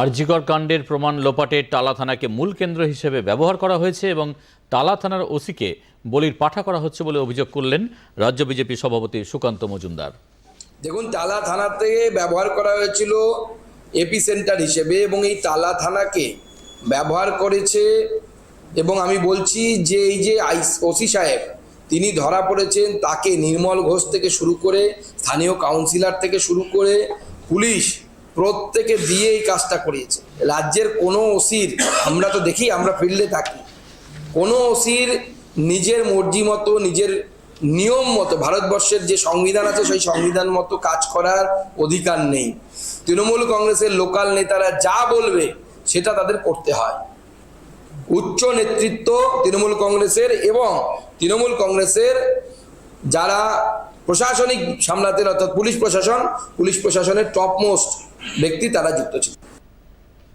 আরজিকর কাণ্ডের প্রমাণ লোপাটে টালা থানাকে মূল কেন্দ্র হিসেবে ব্যবহার করা হয়েছে এবং টালা থানার ওসিকে বলির পাঠা করা হচ্ছে বলে অভিযোগ করলেন রাজ্য বিজেপি সভাপতি সুকান্ত মজুমদার। দেখুন তালা থানা থেকে ব্যবহার করা হয়েছিল এপি সেন্টার হিসেবে এবং এই তালা থানাকে ব্যবহার করেছে এবং আমি বলছি যে এই যে আইস ওসি সাহেব, তিনি ধরা পড়েছেন, তাকে নির্মল ঘোষ থেকে শুরু করে স্থানীয় কাউন্সিলর থেকে শুরু করে পুলিশ প্রত্যেকে দিয়ে এই কাজটা করিয়েছে। রাজ্যের কোনো ওসির, আমরা তো দেখি, আমরা ফিল্ডে থাকি, কোনো ওসির নিজের মর্জি মতো, নিজের নিয়ম মতো, ভারতবর্ষের যে সংবিধান আছে, সেই সংবিধান মতো কাজ করার অধিকার নেই। তৃণমূল কংগ্রেসের লোকাল নেতারা যা বলবে, সেটা তাদের করতে হয়। উচ্চ নেতৃত্ব তৃণমূল কংগ্রেসের এবং তৃণমূল কংগ্রেসের যারা প্রশাসনিক সামলাতেন, অর্থাৎ পুলিশ প্রশাসন, পুলিশ প্রশাসনের টপ মোস্ট ব্যক্তি তারা যুক্ত ছিল।